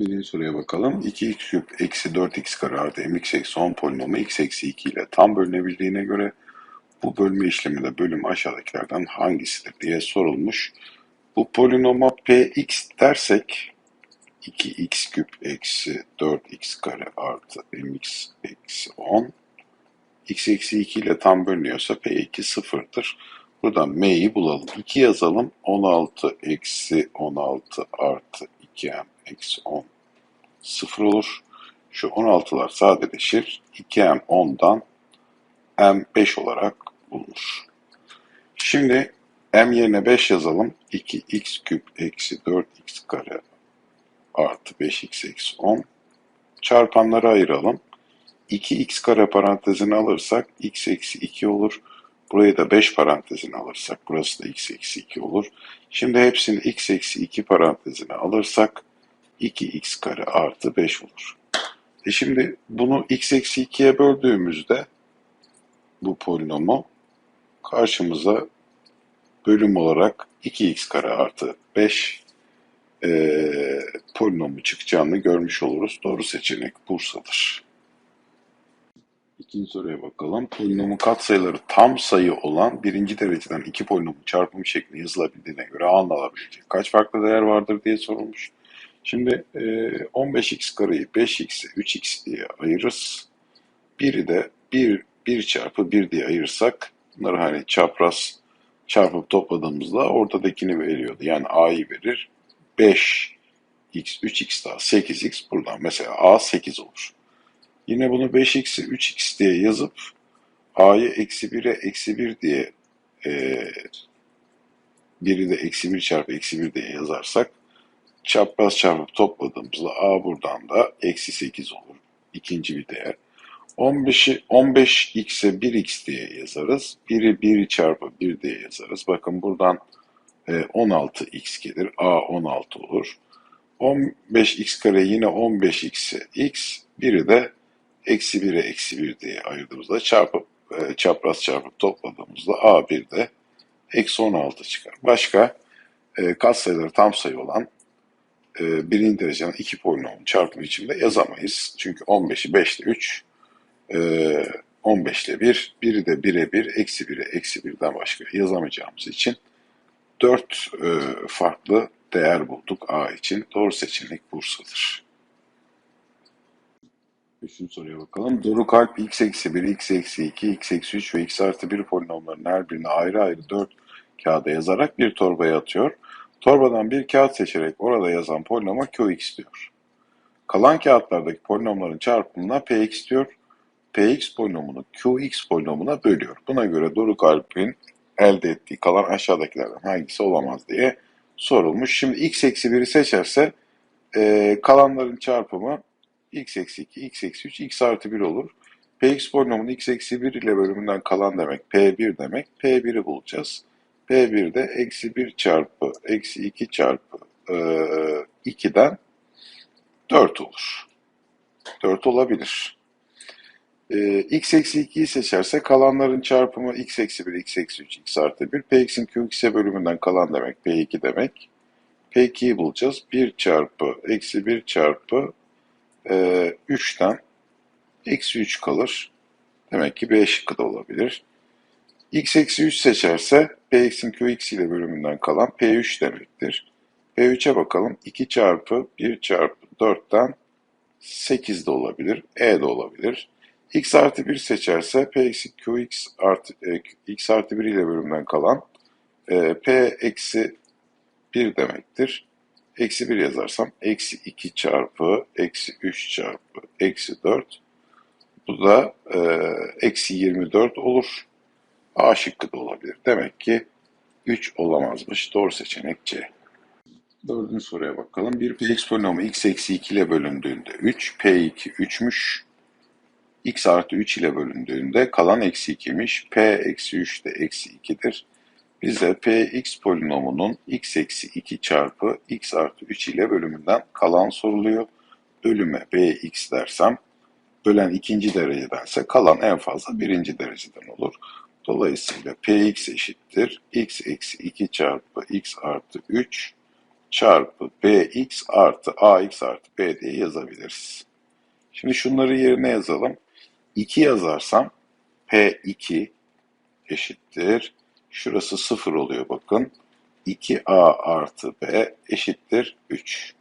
Birinci soruya bakalım. 2x küp eksi 4x kare artı mx eksi 10 polinomu x eksi 2 ile tam bölünebildiğine göre bu bölme işleminde bölüm aşağıdakilerden hangisidir diye sorulmuş. Bu polinoma px dersek 2x küp eksi 4x kare artı mx eksi 10 x eksi 2 ile tam bölünüyorsa p2 sıfırdır. Buradan m'yi bulalım. 2 yazalım. 16 eksi 16 artı 2m eksi 10 sıfır olur. Şu 16'lar sadeleşir. 2m 10'dan m 5 olarak bulunur. Şimdi m yerine 5 yazalım. 2x küp eksi 4x kare artı 5x eksi 10 çarpanları ayıralım. 2x kare parantezini alırsak x eksi 2 olur. Burayı da 5 parantezine alırsak burası da x eksi 2 olur. Şimdi hepsini x eksi 2 parantezine alırsak 2x kare artı 5 olur. E şimdi bunu x eksi 2'ye böldüğümüzde bu polinomu karşımıza bölüm olarak 2x kare artı 5 e, polinomu çıkacağını görmüş oluruz. Doğru seçenek Bursa'dır. İkinci soruya bakalım. Polinomun katsayıları tam sayı olan birinci dereceden iki polinomun çarpımı şeklinde yazılabildiğine göre alınabilecek kaç farklı değer vardır diye sorulmuş. Şimdi e, 15x kareyi 5x'e 3x diye ayırırız. Biri de 1, 1 çarpı 1 diye ayırırsak bunları hani çapraz çarpıp topladığımızda ortadakini veriyordu. Yani a'yı verir. 5x, 3x daha 8x buradan mesela a 8 olur. Yine bunu 5x'i 3x diye yazıp a'yı eksi 1'e eksi 1 diye e, biri de eksi 1 çarpı eksi 1 diye yazarsak çapraz çarpıp topladığımızda a buradan da eksi 8 olur. İkinci bir değer. 15'i 15x'e 1x diye yazarız. 1'i 1 çarpı 1 diye yazarız. Bakın buradan e, 16x gelir. a 16 olur. 15x kare yine 15x'e x. Biri de eksi 1'e eksi 1 diye ayırdığımızda çarpıp e, çapraz çarpıp topladığımızda a1 de eksi 16 çıkar. Başka e, katsayıları tam sayı olan e, birinci dereceden iki polinomun çarpımı içinde yazamayız. Çünkü 15'i 5 ile 3, e, 15 ile 1, biri de 1'e 1, eksi 1'e eksi 1'den başka yazamayacağımız için 4 e, farklı değer bulduk A için. Doğru seçenek Bursa'dır. Üçüncü soruya bakalım. Doruk Alp x eksi 1, x eksi 2, x eksi 3 ve x artı 1 polinomların her birini ayrı ayrı 4 kağıda yazarak bir torbaya atıyor. Torbadan bir kağıt seçerek orada yazan polinoma qx diyor. Kalan kağıtlardaki polinomların çarpımına px diyor. px polinomunu qx polinomuna bölüyor. Buna göre Doruk Alp'in elde ettiği kalan aşağıdakilerden hangisi olamaz diye sorulmuş. Şimdi x eksi 1'i seçerse e, kalanların çarpımı x eksi 2, x eksi 3, x artı 1 olur. px polinomunun x eksi 1 ile bölümünden kalan demek p1 demek. p1'i bulacağız. P1 de eksi 1 çarpı eksi 2 çarpı e, 2'den 4 olur. 4 olabilir. E, x eksi 2'yi seçerse kalanların çarpımı x eksi 1, x eksi 3, x artı 1. px'in qx'e bölümünden kalan demek p2 demek. p2'yi bulacağız. 1 çarpı eksi 1 çarpı e, 3'ten eksi 3 kalır. Demek ki B şıkkı da olabilir. X eksi 3 seçerse px'in qx ile bölümünden kalan p3 demektir. p3'e bakalım. 2 çarpı 1 çarpı 4'ten 8 de olabilir. E de olabilir. x artı 1 seçerse p eksi qx artı e, x artı 1 ile bölümden kalan e, p eksi 1 demektir. Eksi 1 yazarsam eksi 2 çarpı eksi 3 çarpı eksi 4. Bu da e, eksi 24 olur. A şıkkı da olabilir. Demek ki 3 olamazmış. Doğru seçenek C. Dördüncü soruya bakalım. Bir px polinomu x eksi 2 ile bölündüğünde 3, p2 3'müş. x artı 3 ile bölündüğünde kalan eksi 2'miş. p eksi 3 de eksi 2'dir. Bize px polinomunun x eksi 2 çarpı x artı 3 ile bölümünden kalan soruluyor. Bölüme bx dersem bölen ikinci derecedense kalan en fazla birinci dereceden olur. Dolayısıyla px eşittir x eksi 2 çarpı x artı 3 çarpı bx artı ax artı b diye yazabiliriz. Şimdi şunları yerine yazalım. 2 yazarsam p2 eşittir. Şurası 0 oluyor bakın. 2a artı b eşittir 3.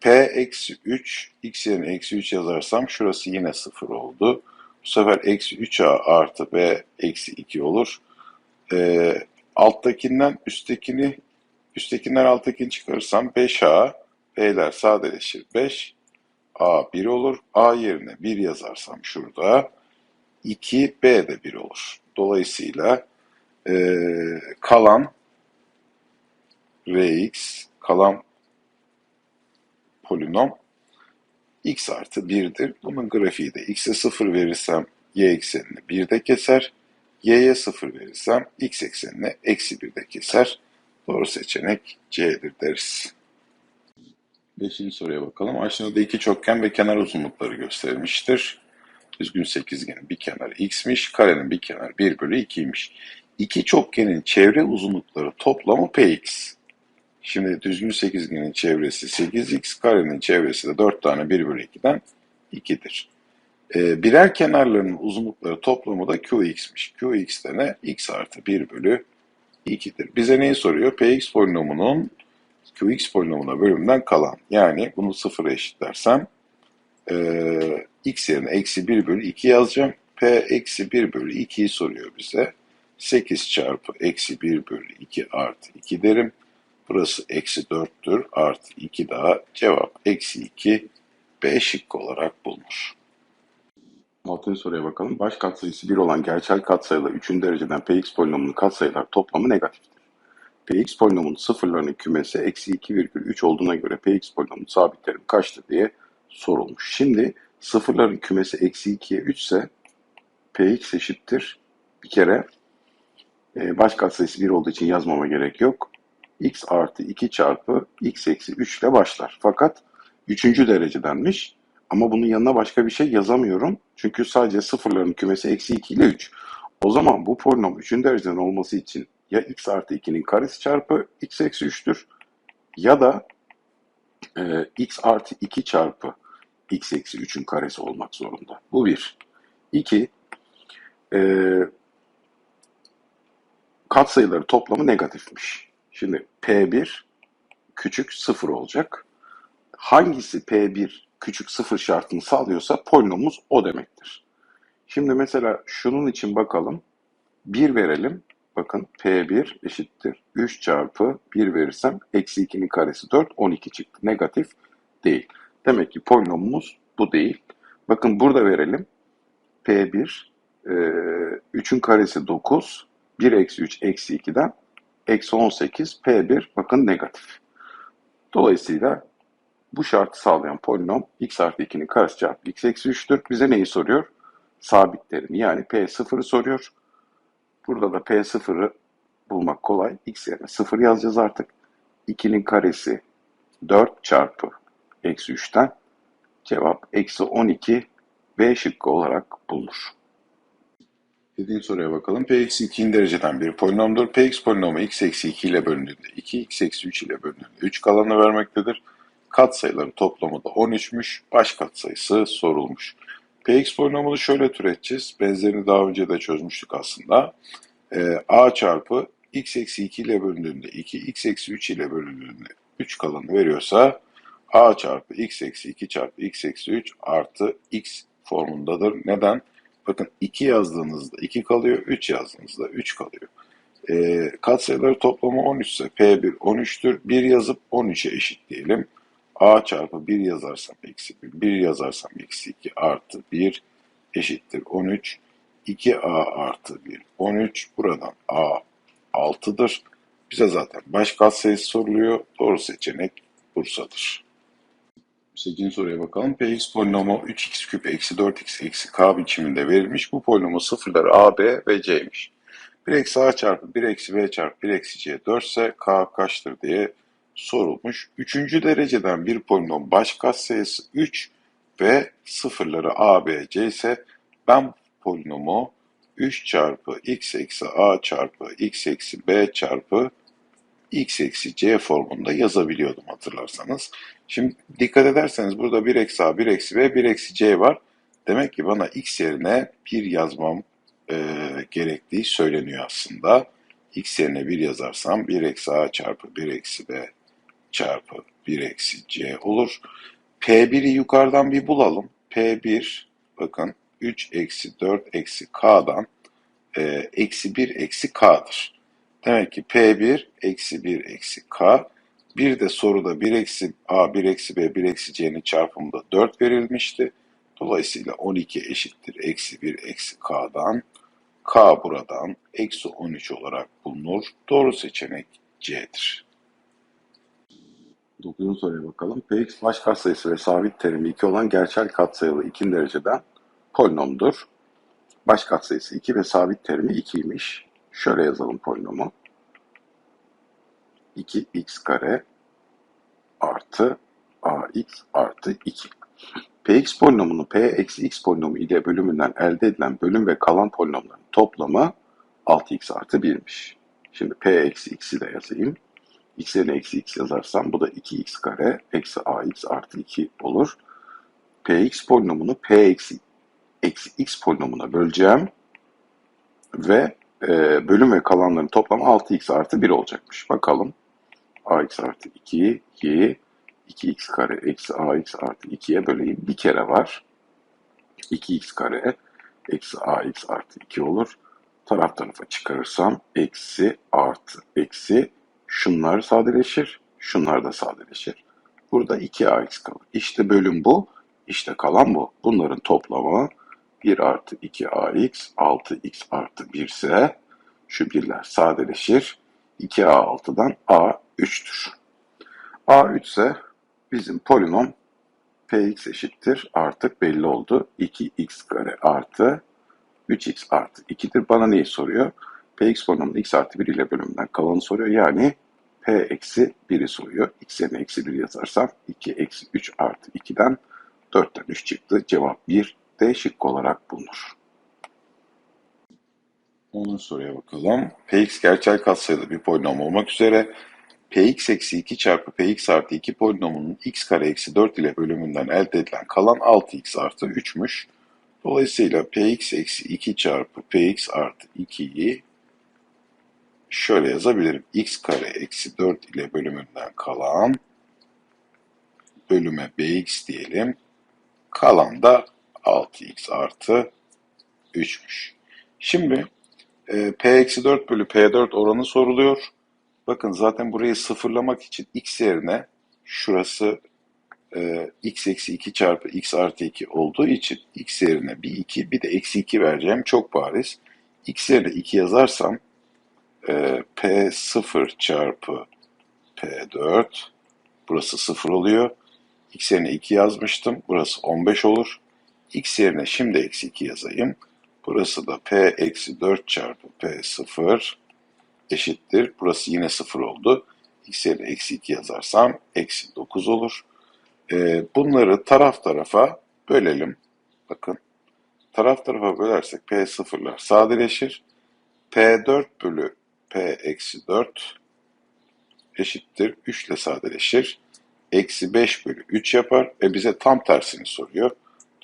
p eksi 3, x yerine eksi 3 yazarsam şurası yine 0 oldu. Bu sefer eksi 3a artı b eksi 2 olur. Ee, alttakinden üsttekini, üsttekinden alttakini çıkarırsam 5a, b'ler sadeleşir 5, a 1 olur. a yerine 1 yazarsam şurada 2, b de 1 olur. Dolayısıyla ee, kalan Rx kalan polinom x artı 1'dir. Bunun grafiği de x'e 0 verirsem y eksenini 1'de keser. y'ye 0 verirsem x eksenini eksi 1'de keser. Doğru seçenek C'dir deriz. Beşinci soruya bakalım. Aşağıda iki çokgen ve kenar uzunlukları gösterilmiştir. Düzgün sekizgenin bir kenarı x'miş, karenin bir kenarı 1 bölü 2'ymiş. İki çokgenin çevre uzunlukları toplamı px. Şimdi düzgün sekizgenin çevresi 8x, karenin çevresi de 4 tane 1 bölü 2'den 2'dir. Ee, birer kenarlarının uzunlukları toplamı da qx'miş. qx de ne? x artı 1 bölü 2'dir. Bize neyi soruyor? px polinomunun qx polinomuna bölümünden kalan. Yani bunu sıfıra eşitlersem e, x yerine eksi 1 bölü 2 yazacağım. p eksi 1 bölü 2'yi soruyor bize. 8 çarpı eksi 1 bölü 2 artı 2 derim. Burası eksi 4'tür. Artı 2 daha cevap eksi 2 B şıkkı olarak bulunur. Altıncı soruya bakalım. Baş katsayısı 1 olan gerçel katsayılı 3. dereceden px polinomunun katsayılar toplamı negatiftir. px polinomunun sıfırlarının kümesi eksi 2,3 olduğuna göre px polinomunun sabit kaçtır diye sorulmuş. Şimdi sıfırların kümesi eksi 2'ye 3 ise px eşittir. Bir kere e, baş katsayısı 1 olduğu için yazmama gerek yok. X artı 2 çarpı x eksi 3 ile başlar. Fakat 3. derecedenmiş. Ama bunun yanına başka bir şey yazamıyorum. Çünkü sadece sıfırların kümesi eksi 2 ile 3. O zaman bu polinom 3. dereceden olması için ya x artı 2'nin karesi çarpı x eksi 3'tür ya da e, x artı 2 çarpı x eksi 3'ün karesi olmak zorunda. Bu bir. İki, e, katsayıları toplamı negatifmiş. Şimdi P1 küçük 0 olacak. Hangisi P1 küçük 0 şartını sağlıyorsa polinomumuz o demektir. Şimdi mesela şunun için bakalım. 1 verelim. Bakın P1 eşittir 3 çarpı 1 verirsem eksi 2'nin karesi 4 12 çıktı. Negatif değil. Demek ki polinomumuz bu değil. Bakın burada verelim. P1 e, 3'ün karesi 9 1 eksi 3 eksi 2'den eksi 18 P1 bakın negatif. Dolayısıyla bu şartı sağlayan polinom x artı 2'nin karesi çarpı x eksi 3'tür. Bize neyi soruyor? Sabitlerini yani P0'ı soruyor. Burada da P0'ı bulmak kolay. X yerine 0 yazacağız artık. 2'nin karesi 4 çarpı eksi 3'ten cevap eksi 12 B şıkkı olarak bulunur. Yedinci soruya bakalım. P eksi 2'nin dereceden bir polinomdur. Px polinomu x eksi 2 ile bölündüğünde 2, x eksi 3 ile bölündüğünde 3 kalanı vermektedir. Katsayıların toplamı da 13'müş. Baş katsayısı sorulmuş. Px polinomunu şöyle türeteceğiz. Benzerini daha önce de çözmüştük aslında. Ee, a çarpı x eksi 2 ile bölündüğünde 2, x eksi 3 ile bölündüğünde 3 kalanı veriyorsa a çarpı x eksi 2 çarpı x eksi 3 artı x formundadır. Neden? Bakın 2 yazdığınızda 2 kalıyor, 3 yazdığınızda 3 kalıyor. E, katsayıları toplamı 13 ise P1 13'tür. 1 yazıp 13'e eşit diyelim. A çarpı 1 yazarsam eksi 1, 1 yazarsam eksi 2 artı 1 eşittir 13. 2A artı 1, 13. Buradan A 6'dır. Bize zaten baş katsayısı soruluyor. Doğru seçenek Bursa'dır. 8. soruya bakalım. Px polinomu 3x küp eksi 4x eksi k biçiminde verilmiş. Bu polinomun sıfırları a, b ve c'ymiş. 1 eksi a çarpı 1 eksi b çarpı 1 eksi c 4 ise k kaçtır diye sorulmuş. Üçüncü dereceden bir polinom baş katsayısı 3 ve sıfırları a, b, c ise ben polinomu 3 çarpı x eksi a çarpı x eksi b çarpı x eksi c formunda yazabiliyordum hatırlarsanız. Şimdi dikkat ederseniz burada 1 eksi a, 1 eksi b, 1 eksi c var. Demek ki bana x yerine 1 yazmam e, gerektiği söyleniyor aslında. x yerine 1 yazarsam 1 eksi a çarpı 1 eksi b çarpı 1 eksi c olur. P1'i yukarıdan bir bulalım. P1 bakın 3 eksi 4 eksi k'dan e, eksi 1 eksi k'dır. Demek ki P1 eksi 1 eksi k. Bir de soruda 1 eksi a 1 eksi b 1 eksi c'nin çarpımında 4 verilmişti. Dolayısıyla 12 eşittir eksi 1 eksi k'dan. K buradan eksi 13 olarak bulunur. Doğru seçenek C'dir. 9. soruya bakalım. Px baş katsayısı ve sabit terimi 2 olan gerçel katsayılı ikinci dereceden polinomdur. Baş katsayısı 2 ve sabit terimi 2'ymiş. Şöyle yazalım polinomu. 2x kare artı ax artı 2. Px polinomunu p eksi x polinomu ile bölümünden elde edilen bölüm ve kalan polinomların toplamı 6x artı 1'miş. Şimdi p eksi x'i de yazayım. x yerine eksi x yazarsam bu da 2x kare eksi ax artı 2 olur. px polinomunu p eksi, eksi x polinomuna böleceğim ve e, bölüm ve kalanların toplamı 6x artı 1 olacakmış. Bakalım. ax artı 2'yi 2x kare eksi ax artı 2'ye böleyim. Bir kere var. 2x kare eksi ax artı 2 olur. Taraf tarafa çıkarırsam eksi artı eksi şunlar sadeleşir. Şunlar da sadeleşir. Burada 2ax kalır. İşte bölüm bu. İşte kalan bu. Bunların toplamı 1 artı 2ax 6x artı 1 ise şu birler sadeleşir. 2a6'dan a 3'tür. a3 ise bizim polinom px eşittir artık belli oldu. 2x kare artı 3x artı 2'dir. Bana neyi soruyor? px polinomunu x artı 1 ile bölümünden kalanı soruyor. Yani p eksi 1'i soruyor. x yerine eksi 1 yazarsam 2 eksi 3 artı 2'den 4'ten 3 çıktı. Cevap 1 D şıkkı olarak bulunur. 10. soruya bakalım. Px gerçel katsayılı bir polinom olmak üzere Px eksi 2 çarpı Px artı 2 polinomunun x kare eksi 4 ile bölümünden elde edilen kalan 6x artı 3'müş. Dolayısıyla Px eksi 2 çarpı Px artı 2'yi şöyle yazabilirim. x kare eksi 4 ile bölümünden kalan bölüme bx diyelim. Kalan da 6x artı 3'müş. Şimdi e, p eksi 4 bölü p4 oranı soruluyor. Bakın zaten burayı sıfırlamak için x yerine şurası e, x eksi 2 çarpı x artı 2 olduğu için x yerine bir 2 bir de eksi 2 vereceğim çok bariz. x yerine 2 yazarsam e, p0 çarpı p4 burası 0 oluyor. x yerine 2 yazmıştım. Burası 15 olur. X yerine şimdi eksi 2 yazayım. Burası da p eksi 4 çarpı p0 eşittir. Burası yine 0 oldu. x yerine eksi 2 yazarsam eksi 9 olur. Ee, bunları taraf tarafa bölelim. Bakın taraf tarafa bölersek p sıfırlar sadeleşir. p4 bölü p eksi 4 eşittir. 3 ile sadeleşir. Eksi 5 bölü 3 yapar. E bize tam tersini soruyor.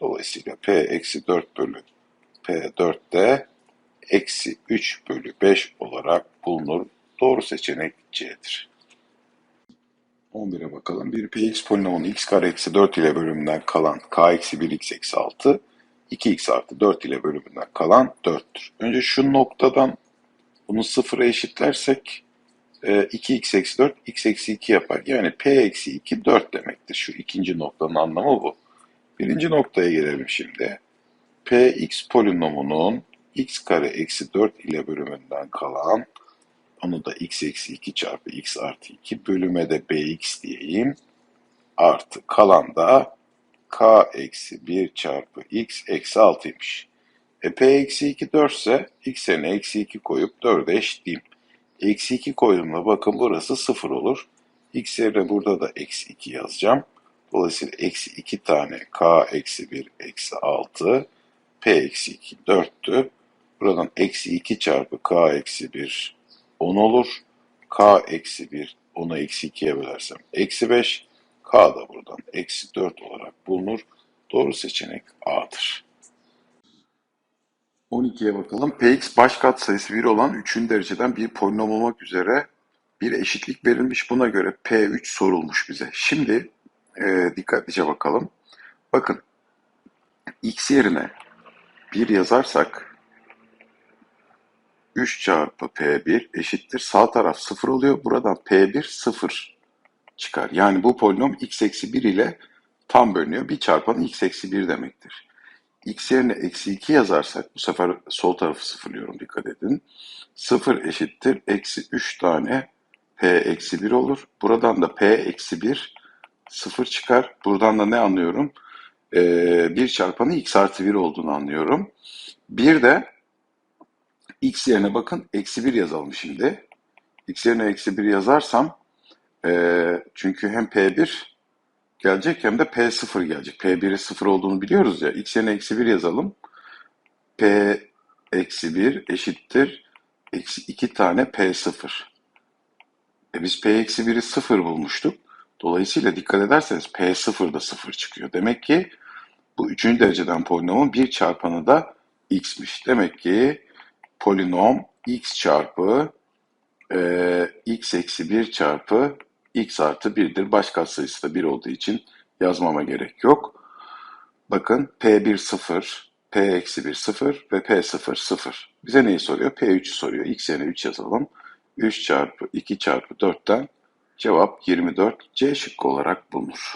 Dolayısıyla p eksi 4 bölü p4 de eksi 3 bölü 5 olarak bulunur. Doğru seçenek C'dir. 11'e bakalım. Bir px polinomunun x kare eksi 4 ile bölümünden kalan k eksi 1 x eksi 6, 2x artı 4 ile bölümünden kalan 4'tür. Önce şu noktadan bunu sıfıra eşitlersek e, 2x eksi 4 x eksi 2 yapar. Yani p eksi 2 4 demektir. Şu ikinci noktanın anlamı bu. Birinci noktaya gelelim şimdi. px polinomunun x kare eksi 4 ile bölümünden kalan onu da x eksi 2 çarpı x artı 2 bölüme de bx diyeyim. Artı kalan da k eksi 1 çarpı x eksi 6'ymış. E p eksi 2 4 ise x yerine eksi 2 koyup 4'e eşitleyeyim. Eksi 2 koyduğumda bakın burası 0 olur. x yerine burada da eksi 2 yazacağım. Dolayısıyla eksi 2 tane k eksi 1 eksi 6 p eksi 2 4'tü. Buradan eksi 2 çarpı k eksi 1 10 olur. k eksi 1 onu eksi 2'ye bölersem eksi 5 k da buradan eksi 4 olarak bulunur. Doğru seçenek A'dır. 12'ye bakalım. Px baş katsayısı 1 olan 3. dereceden bir polinom olmak üzere bir eşitlik verilmiş. Buna göre P3 sorulmuş bize. Şimdi e, dikkatlice bakalım. Bakın x yerine 1 yazarsak 3 çarpı P1 eşittir. Sağ taraf 0 oluyor. Buradan P1 0 çıkar. Yani bu polinom x eksi 1 ile tam bölünüyor. Bir çarpanı x eksi 1 demektir. x yerine eksi 2 yazarsak bu sefer sol tarafı sıfırlıyorum dikkat edin. 0 eşittir. Eksi 3 tane p eksi 1 olur. Buradan da p eksi 1 0 çıkar. Buradan da ne anlıyorum? Ee, 1 çarpanı x artı 1 olduğunu anlıyorum. Bir de x yerine bakın eksi 1 yazalım şimdi. x yerine eksi 1 yazarsam ee, çünkü hem P1 gelecek hem de P0 gelecek. P1'i 0 olduğunu biliyoruz ya. X yerine eksi 1 yazalım. P eksi 1 eşittir. Eksi 2 tane P0. E biz P eksi 1'i 0 bulmuştuk. Dolayısıyla dikkat ederseniz P0 da 0 çıkıyor. Demek ki bu üçüncü dereceden polinomun bir çarpanı da x'miş. Demek ki polinom x çarpı e, x eksi 1 çarpı x artı 1'dir. Baş katsayısı da 1 olduğu için yazmama gerek yok. Bakın P1 0, P eksi 1 0 ve P0 0. Bize neyi soruyor? P3'ü soruyor. X yerine 3 yazalım. 3 çarpı 2 çarpı 4'ten cevap 24 C şıkkı olarak bulunur.